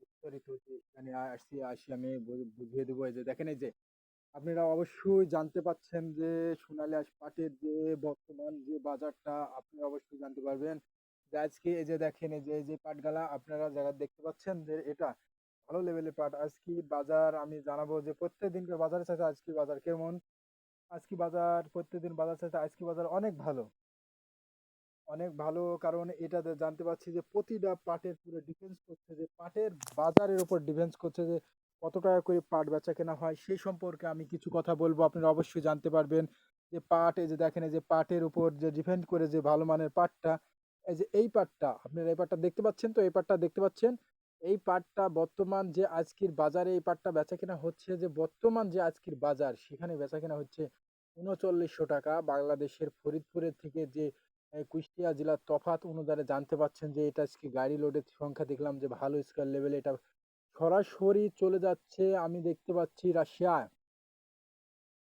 বিস্তারিত এখানে আসি আমি বুঝিয়ে দেবো যে, দেখেন এই যে, আপনারা অবশ্যই জানতে পাচ্ছেন যে সোনালী আঁশ পাটের যে বর্তমান যে বাজারটা, আপনি অবশ্যই জানতে পারবেন। যে আজকে এই যে দেখেন এই যে যে পাটগালা, আপনারা যারা দেখতে পাচ্ছেন যে এটা ভালো লেভেলের পাট। আজকে বাজার আমি জানাব যে প্রত্যেক দিনকার বাজারের সাথে আজকে বাজার কেমন? আজকে বাজার, প্রত্যেকদিন বাজার সাথে আজকে বাজার অনেক ভালো। অনেক ভালো কারণ এটাতে জানতে পারছি যে প্রতিটা পাটের পুরো ডিফেন্স করছে যে পাটের বাজারের উপর ডিফেন্স করছে যে কত টাকা করে পাট বেচা কেনা হয়। সেই সম্পর্কে আমি কিছু কথা বলব, আপনারা অবশ্যই জানতে পারবেন যে পাট, এই যে দেখেন, এই যে পাটের উপর যে ডিপেন্ড করে যে ভালো মানের পাটটা, এই যে এই পাটটা, আপনারা এই পাটটা দেখতে পাচ্ছেন তো? এই পাটটা দেখতে পাচ্ছেন? এই পাটটা বর্তমান যে আজকের বাজারে এই পাটটা বেচা কেনা হচ্ছে যে বর্তমান যে আজকের বাজার, সেখানে বেচা কেনা হচ্ছে উনচল্লিশশো টাকা। বাংলাদেশের ফরিদপুরের থেকে যে কুষ্টিয়া জেলার তফাৎ অনুসারে জানতে পারছেন যে এটা আজকে গাড়ি লোডের সংখ্যা দেখলাম যে ভালো স্কোয়ার লেভেলে এটা সরাসরি চলে যাচ্ছে আমি দেখতে পাচ্ছি রাশিয়ায়।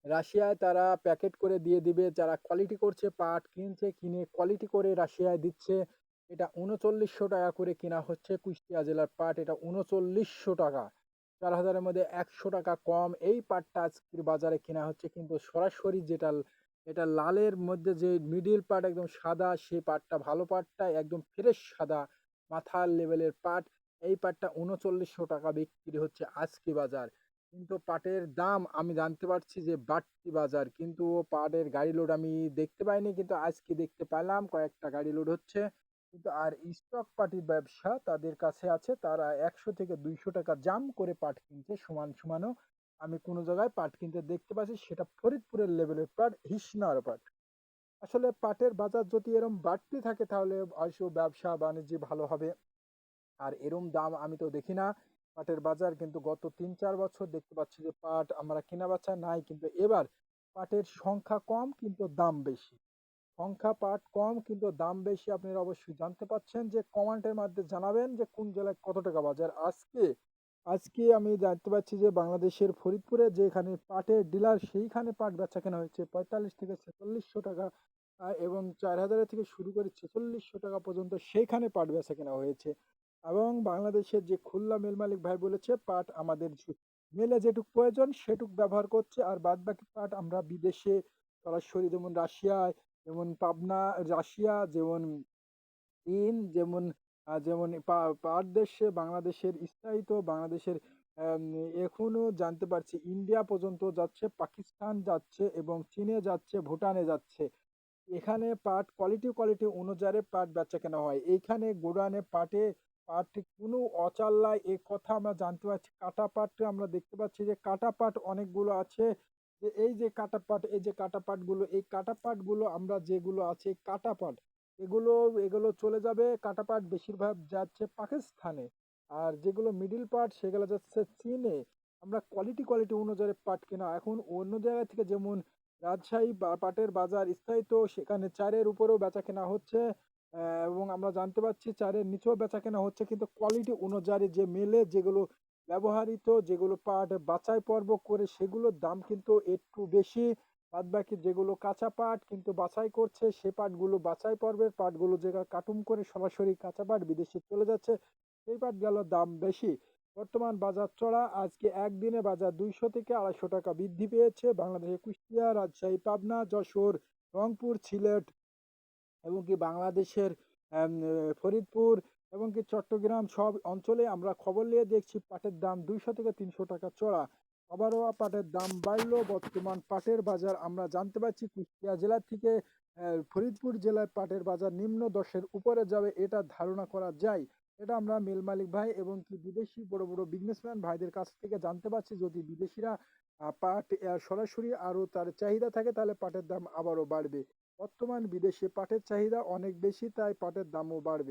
রাশিয়ায় তারা প্যাকেট করে দিয়ে দিবে, যারা কোয়ালিটি করছে পাট কিনছে, কিনে কোয়ালিটি করে রাশিয়ায় দিচ্ছে। এটা উনচল্লিশশো টাকা করে কেনা হচ্ছে কুষ্টিয়া জেলার পাট, এটা উনচল্লিশশো টাকা। চার হাজারের মধ্যে একশো টাকা কম এই পাটটা আজকের বাজারে কেনা হচ্ছে, কিন্তু সরাসরি যেটা এটা লালের মধ্যে যে মিডিল পাট একদম সাদা, সেই পাটটা ভালো পাটটা একদম ফ্রেশ সাদা, মাথার লেভেলের পাট এই পাটটা উনচল্লিশশো টাকা বিক্রি হচ্ছে আজকে বাজার। কিন্তু পাটের দাম আমি জানতে পারছি যে বাড়তি বাজার, কিন্তু পাটের গাড়ি লোড আমি দেখতে পাইনি, কিন্তু আজকে দেখতে পেলাম কয়েকটা গাড়ি লোড হচ্ছে। কিন্তু আর স্টক পার্টির ব্যবসা তাদের কাছে আছে, তারা একশো থেকে দুইশো টাকা জাম করে পাট কিনছে, সমান সমানও। আমি কোনো জায়গায় পাট কিনতে দেখতে পাচ্ছি, সেটা ফরিদপুরের লেভেলের পাট, হিসনার পাট। আসলে পাটের বাজার যদি এরম বাড়তে থাকে, তাহলে অবশ্য ব্যবসা বাণিজ্য ভালো হবে। আর এরম দাম আমি তো দেখি না। পাটের বাজার কিন্তু গত তিন চার বছর দেখতে পাচ্ছি যে পাট আমরা কেনা বেচা নাই, কিন্তু এবার পাটের সংখ্যা কম, কিন্তু দাম বেশি। সংখ্যা পাট কম, কিন্তু দাম বেশি, আপনারা অবশ্যই জানতে পাচ্ছেন যে কমেন্টের মাধ্যমে জানাবেন যে কোন জেলায় কত টাকা বাজার। আজকে আজকে আমি জানতে পারছি যে বাংলাদেশের ফরিদপুরে যেখানে পাটের ডিলার, সেইখানে পাট বেচা কেনা হয়েছে পঁয়তাল্লিশ থেকে ছেচল্লিশশো টাকা এবং চার হাজারের থেকে শুরু করে ছেচল্লিশশো টাকা পর্যন্ত সেইখানে পাট বেচা কেনা হয়েছে। এবং বাংলাদেশের যে খুলনা মেল মালিক ভাই বলেছে, পাট আমাদের মেলে যেটুক প্রয়োজন সেটুক ব্যবহার করছে, আর বাদ বাকি পাট আমরা বিদেশে সরাসরি যেমন রাশিয়ায়, যেমন পাবনা, রাশিয়া, যেমন চীন যেমন যেমন পা- পাট দেশে বাংলাদেশের স্থায়িত বাংলাদেশের আম, এখনও জানতে পারছি ইন্ডিয়া পর্যন্ত যাচ্ছে পাকিস্তান যাচ্ছে এবং চীনে যাচ্ছে ভুটানে যাচ্ছে। এখানে পাট কোয়ালিটি কোয়ালিটি অনুযায়ী পাট বেচা কেনা হয়। এইখানে গোডানে পাটে পাট কোনো অচাল্লায় এ কথা আমরা জানতে পারছি। কাটা পাট আমরা দেখতে পাচ্ছি যে কাটা পাট অনেকগুলো আছে। যে এই যে কাটা পাট এই যে কাটা পাটগুলো এই কাটা পাটগুলো আমরা যেগুলো আছে কাটা পাট এগুলো এগুলো চলে যাবে কাটা পাট বেশিরভাগ যাচ্ছে পাকিস্তানে। আর যেগুলো মিডিল পাট সেগুলো যাচ্ছে চীনে। আমরা কোয়ালিটি কোয়ালিটি অনুযায়ী পাট কেনা। এখন অন্য জায়গা থেকে যেমন রাজশাহী বা- পাটের বাজার স্থায়িত সেখানে চারের উপরেও বেচা কেনা হচ্ছে। এবং আমরা জানতে পারছি চারের নিচেও বেচা কেনা হচ্ছে। কিন্তু কোয়ালিটি অনুযায়ী যে মেলে, যেগুলো ব্যবহৃত, যেগুলো পাট বাছাই পর্ব করে, সেগুলোর দাম কিন্তু একটু বেশি। বাদ বাকি যেগুলো কাঁচা পাট কিন্তু বাছাই করছে, সে পাটগুলো বাছাই পর্বের পাটগুলো যেগুলো কাটুম করে সরাসরি কাঁচা পাট বিদেশে চলে যাচ্ছে, সেই পাটগুলোর দাম বেশি। বর্তমান বাজার চড়া, আজকে একদিনে বাজার দুইশো থেকে আড়াইশো টাকা বৃদ্ধি পেয়েছে। বাংলাদেশে কুষ্টিয়া, রাজশাহী, পাবনা, যশোর, রংপুর, সিলেট এবং কি বাংলাদেশের ফরিদপুর এবং কি চট্টগ্রাম সব অঞ্চলে আমরা খবর নিয়ে দেখছি পাটের দাম দুইশো থেকে তিনশো টাকা চড়া। আবারও পাটের দাম বাড়লো। বর্তমান পাটের বাজার আমরা জানতে পারছি কুষ্টিয়া জেলা থেকে ফরিদপুর জেলায় পাটের বাজার নিম্ন দশের উপরে যাবে এটা ধারণা করা যায়। এটা আমরা মিল মালিক ভাই এবং কি বিদেশি বড় বড় বিজনেসম্যান ভাইদের কাছ থেকে জানতে পারছি। যদি বিদেশিরা পাট সরাসরি আরও তার চাহিদা থাকে তাহলে পাটের দাম আবারও বাড়বে। বর্তমান বিদেশে পাটের চাহিদা অনেক বেশি, তাই পাটের দামও বাড়বে।